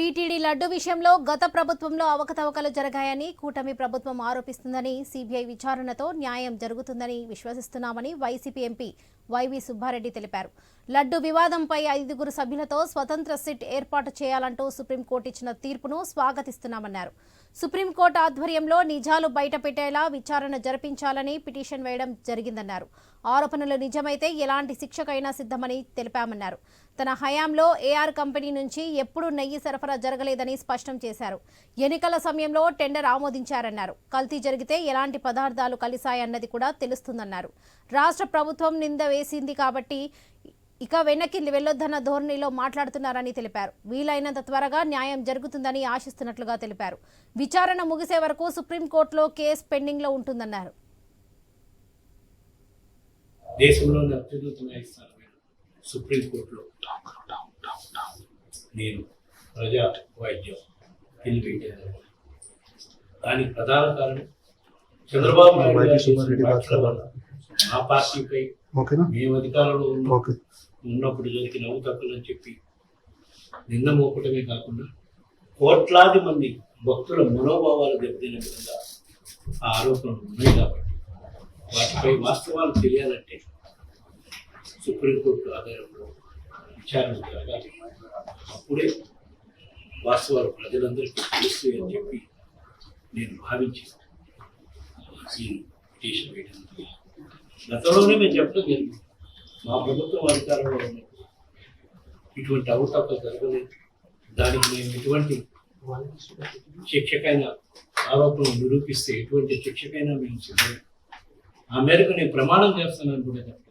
TTD laddu విషయంలో గత ప్రభుత్వంలో అవకతవకలు జరిగాయని కూటమి ప్రభుత్వం ఆరోపిస్తుందని సీబీఐ విచారణతో న్యాయం జరుగుతుందని విశ్వసిస్తున్నామని వైసీపీ ఎంపీ వైవి సుబ్బారెడ్డి తెలిపారు. లడ్డు వివాదంపై ఐదుగురు సభ్యులతో స్వతంత్ర సిట్ ఏర్పాటు చేయాలంటూ సుప్రీంకోర్టు ఇచ్చిన తీర్పును స్వాగతిస్తున్నామన్నారు. సుప్రీంకోర్టు ఆధ్వర్యంలో నిజాలు బయటపెట్టేలా విచారణ జరిపించాలని పిటిషన్ వేయడం జరిగిందన్నారు. ఆరోపణలు నిజమైతే ఎలాంటి శిక్షకైనా సిద్ధమని తెలిపామన్నారు. తన హయాంలో ఏఆర్ కంపెనీ నుంచి ఎప్పుడూ నెయ్యి సరఫరా జరగలేదని స్పష్టం చేశారు. ఎన్నికల సమయంలో టెండర్ ఆమోదించారన్నారు. కల్తీ జరిగితే ఎలాంటి పదార్థాలు కలిశాయన్నది కూడా తెలుస్తుందన్నారు. రాష్ట్ర ప్రభుత్వం నింద వేసింది కాబట్టి ఇక వెనక్కి వెళ్ళొద్దన్న ధోరణిలో మాట్లాడుతున్నారని తెలిపారు. వీలైనంత త్వరగా న్యాయం జరుగుతుందని ఆశిస్తున్నట్లుగా తెలిపారు. విచారణ ముగిసే వరకు సుప్రీంకోర్టులో కేసు పెండింగ్లో ఉంటుందన్నారు. దేశంలోని అత్యున్నత న్యాయస్థానమైన సుప్రీంకోర్టులో. నేను ప్రజా వైద్యం నిలబెట్టాను దానికి ప్రధాన కారణం చంద్రబాబు నాయుడు మా పార్టీపై మేము అధికారంలో ఉన్నప్పుడు జరిగిన అవతక్కులని చెప్పి నింద మోపటమే కాకుండా కోట్లాది మంది భక్తుల మనోభావాలు దెబ్బతిన విధంగా ఆ ఆరోపణలు ఉన్నాయి కాబట్టి వాటిపై వాస్తవాలు తెలియాలంటే సుప్రీంకోర్టు ఆధారంలో విచారణ జరగాలి అప్పుడే వాస్తవాలు ప్రజలందరికీ తెలుస్తాయి అని చెప్పి నేను భావించి ఈ పిటిషన్ వేయడం జరిగింది. గతంలోనే మేము చెప్పడం జరిగింది. మా ప్రభుత్వం అధికారంలో ఉంది. ఇటువంటి అవతవకలు జరగలేదు. దానికి మేము ఎటువంటి శిక్షకైనా ఆరోపణలు నిరూపిస్తే ఎటువంటి శిక్షకైనా మేము సిద్ధం. ఆ మేరకు నేను ప్రమాణం చేస్తానని కూడా చెప్పడం